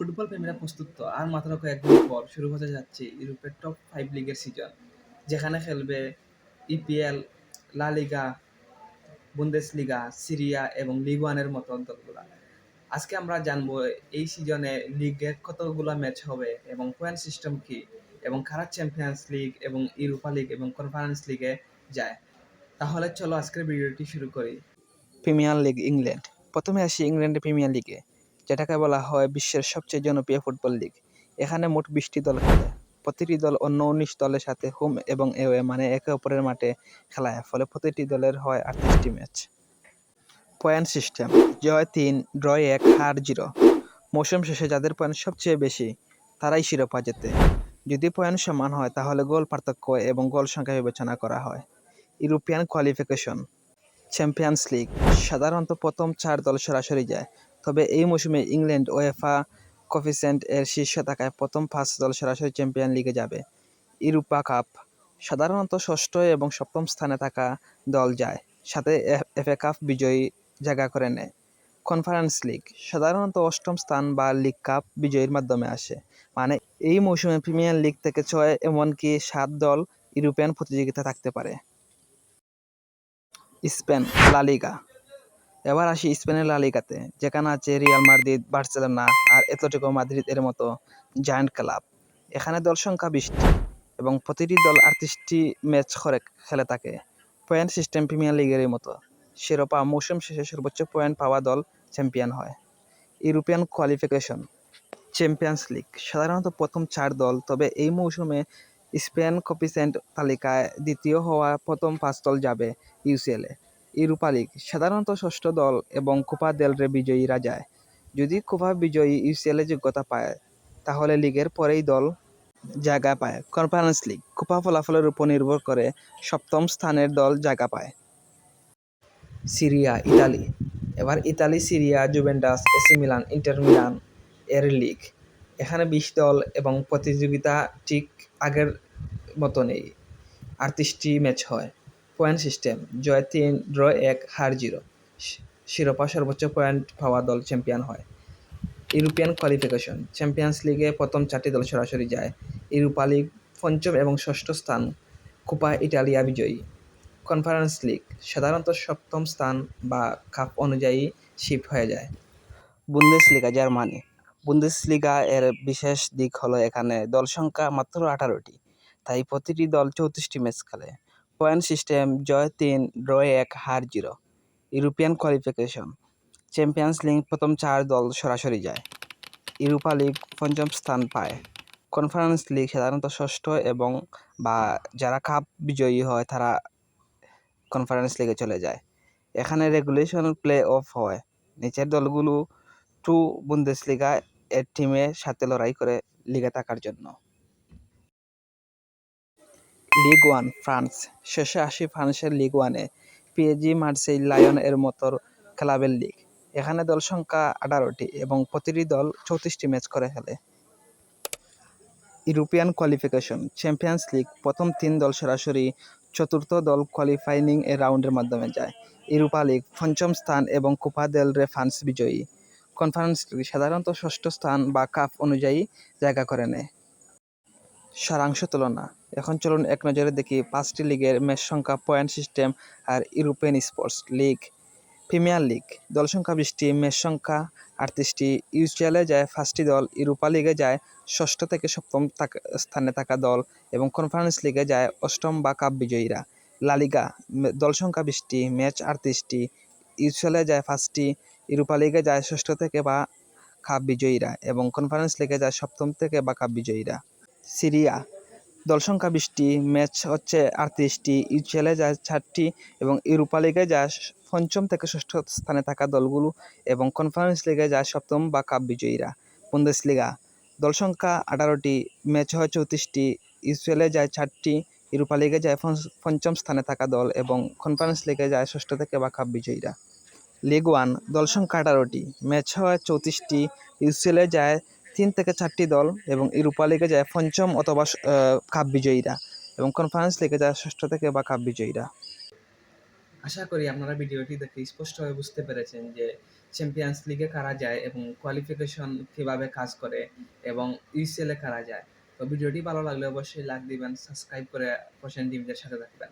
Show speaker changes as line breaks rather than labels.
Football প্রেমীরা প্রস্তুত তো। আর মাত্র কয়েকদিন পর শুরু হতে যাচ্ছে ইউরোপের টপ ফাইভ লিগের সিজন যেখানে খেলবে EPL La Liga Bundesliga Serie এবং লিগ ওয়ানের মতো দলগুলা। আজকে আমরা জানব এই সিজনে লিগে কতগুলো ম্যাচ হবে এবং পয়েন্ট সিস্টেম কি এবং খারাপ চ্যাম্পিয়ন্স লিগ এবং ইউরোপা লিগ এবং কনফারেন্স লিগে যায়। তাহলে চলো আজকের ভিডিওটি শুরু করি।
প্রিমিয়ার লিগ ইংল্যান্ড প্রথমে আসি ইংল্যান্ডের প্রিমিয়ার লিগে যেটাকে বলা হয় বিশ্বের সবচেয়ে জনপ্রিয় ফুটবল লিগ। এখানে মোট বিশটি দল খেলে। প্রতিটি দল অন্য উনিশ দলের সাথে হোম এবং এওয়ে মানে একে অপরের মাঠে খেলায়, ফলে প্রতিটি দলের হয় আটত্রিশটি ম্যাচ। Point system. জয় তিন ড্র এক, হার জিরো। মৌসুম শেষে যাদের পয়েন্ট সবচেয়ে বেশি, তারাই শিরোপা জেতে। যদি পয়েন্ট সমান হয়, তাহলে গোল পার্থক্য এবং গোল সংখ্যা বিবেচনা করা হয়। European qualification. Champions League. সাধারণত প্রথম চার দল সরাসরি যায়। তবে এই মৌসুমে ইংল্যান্ড ওয়েফা কফিসেন্ট এর শীর্ষে থাকায় প্রথম পাঁচ দল সরাসরি চ্যাম্পিয়ন লিগে যাবে। ইউরোপা কাপ সাধারণত ষষ্ঠ এবং সপ্তম স্থানে থাকা দল যায়। সাথে এফএ কাপ বিজয়ী জায়গা করে নেয়। কনফারেন্স লিগ সাধারণত অষ্টম স্থান বা লিগ কাপ বিজয়ীর মাধ্যমে আসে। মানে এই মৌসুমে প্রিমিয়ার লিগ থেকে ছয় এমনকি সাত দল ইউরোপিয়ান প্রতিযোগিতা থাকতে পারে। স্পেন, লা লিগা এবার আসি স্পেনের লা লিগাতে, যেখানে আছে রিয়াল মাদ্রিদ, বার্সেলোনা আর এতলেটিকো মাদ্রিদ এর মতো জায়ান্ট ক্লাব এখানে দল সংখ্যা বিশটি এবং প্রতিটি দল আটত্রিশটি ম্যাচ করে খেলে থাকে। পয়েন্ট সিস্টেম প্রিমিয়ার লিগের মতো। শিরোপা মৌসুম শেষে সর্বোচ্চ পয়েন্ট পাওয়া দল চ্যাম্পিয়ন হয়। ইউরোপিয়ান কোয়ালিফিকেশন চ্যাম্পিয়ন্স লিগ সাধারণত প্রথম চার দল, তবে এই মৌসুমে স্পেন কপিসেন্ট তালিকায় দ্বিতীয় হওয়া প্রথম পাঁচ দল যাবে ইউসিএলে ইউরোপা লিগ সাধারণত ষষ্ঠ দল এবং কোপা দেল রে বিজয়ীরা যায় যদি কোপা বিজয়ী ইউসিএলে যোগ্যতা পায়, তাহলে লিগের পরেই দল জায়গা পায়। কনফারেন্স লিগ কোপা ফলাফলের উপর নির্ভর করে সপ্তম স্থানের দল জায়গা পায়। Serie, Italy. এবার Italy, Serie, Juventus, AC Milan, Inter Milan এর লিগ। এখানে বিশ দল এবং প্রতিযোগিতা ঠিক আগের মতো নেই আটত্রিশটি ম্যাচ হয়। পয়েন্ট সিস্টেম জয় তিন ড্র এক, হার জিরো শিরোপা সর্বোচ্চ পয়েন্ট পাওয়া দল চ্যাম্পিয়ন হয়। ইউরোপিয়ান কোয়ালিফিকেশন চ্যাম্পিয়ন্স লিগে প্রথম চারটি দল সরাসরি যায়। ইউরোপা লিগ পঞ্চম এবং ষষ্ঠ স্থান কোপা ইটালিয়া বিজয়ী। কনফারেন্স লিগ সাধারণত সপ্তম স্থান বা কাপ অনুযায়ী শিফট হয়ে যায়। বুন্দেশ লিগা জার্মানি বুন্দেসলিগা এর বিশেষ দিক হলো এখানে দল সংখ্যা মাত্র আঠারোটি, তাই প্রতিটি দল চৌত্রিশটি ম্যাচ খেলে। পয়েন্ট সিস্টেম জয় তিন ড্র এক, হার zero. European qualification. Champions League প্রথম চার দল সরাসরি যায়। ইউরোপা লিগ পঞ্চম স্থান পায়। কনফারেন্স লিগ সাধারণত ষষ্ঠ এবং বা যারা কাপ বিজয়ী হয় তারা কনফারেন্স লিগে চলে যায়। এখানে রেগুলেশন প্লে অফ হয়। নিচের দলগুলো টু বুন্দেসলিগা এর টিমের সাথে লড়াই করে লিগে থাকার জন্য। লিগ ওয়ান ফ্রান্স শেষে আসি ফ্রান্সের লিগ ওয়ানে পিএজি মার্সেই লায়ন এর মতো ক্লাবের লিগ এখানে দল সংখ্যা আঠারোটি এবং প্রতিটি দল চৌত্রিশটি ম্যাচ করে খেলে। ইউরোপিয়ান কোয়ালিফিকেশন চ্যাম্পিয়ন্স লিগ প্রথম তিন দল সরাসরি চতুর্থ দল কোয়ালিফাইনিং এর রাউন্ডের মাধ্যমে যায়। ইউরোপা লিগ পঞ্চম স্থান এবং কোপা দেল রে ফ্রান্স বিজয়ী। কনফারেন্স লিগ সাধারণত ষষ্ঠ স্থান বা কাপ অনুযায়ী জায়গা করে নেয়। সারাংশ তুলনা এখন চলুন এক নজরে দেখি পাঁচটি লিগের ম্যাচ সংখ্যা পয়েন্ট সিস্টেম আর European sports league Premier League দল সংখ্যা বিশটি, ম্যাচ সংখ্যা আটত্রিশটি। ইউসিএলে যায় পাঁচটি দল ইউরোপা লিগে যায় ষষ্ঠ থেকে সপ্তম স্থানে থাকা দল এবং কনফারেন্স লিগে যায় অষ্টম বা কাপ বিজয়ীরা। লালিগা দল সংখ্যা বিশটি, ম্যাচ আটত্রিশটি। ইউসিএলে যায় পাঁচটি ইউরোপা লিগে যায় ষষ্ঠ থেকে বা কাপ বিজয়ীরা এবং কনফারেন্স লিগে যায় সপ্তম থেকে বা কাপ বিজয়ীরা। সিরিয়া দল সংখ্যা বিশটি, ম্যাচ হচ্ছে আটত্রিশটি ইউসিএলে যায় চারটি এবং ইউরোপা লিগে যায় পঞ্চম থেকে ষষ্ঠ স্থানে থাকা দলগুলো এবং কনফারেন্স লিগে যায় সপ্তম বা কাপ বিজয়ীরা। বুন্দেসলিগা দল সংখ্যা আঠারোটি, ম্যাচ হয় চৌত্রিশটি ইউসিএলে যায় চারটি, ইউরোপা লিগে যায় পঞ্চম স্থানে থাকা দল এবং কনফারেন্স লিগে যায় ষষ্ঠ থেকে বা কাপ বিজয়ীরা। লিগ ওয়ান দল সংখ্যা আঠারোটি, ম্যাচ হয় চৌত্রিশটি ইউসিএলে যায় তিন থেকে চারটি দল এবং ইউরোপা লিগে যায় পঞ্চম অথবা কাপ বিজয়ীরা এবং কনফারেন্স লিগে যায় ষষ্ঠ থেকে বা কাপ বিজয়ীরা।
আশা করি আপনারা ভিডিওটি দেখে স্পষ্টভাবে বুঝতে পেরেছেন যে চ্যাম্পিয়ন্স লিগে কারা যায় এবং কোয়ালিফিকেশন কীভাবে কাজ করে এবং ইউসিএলে কারা যায়। তো ভিডিওটি ভালো লাগলে অবশ্যই লাইক দিবেন সাবস্ক্রাইব করে কোশ্চেন টিমদের সাথে থাকবেন।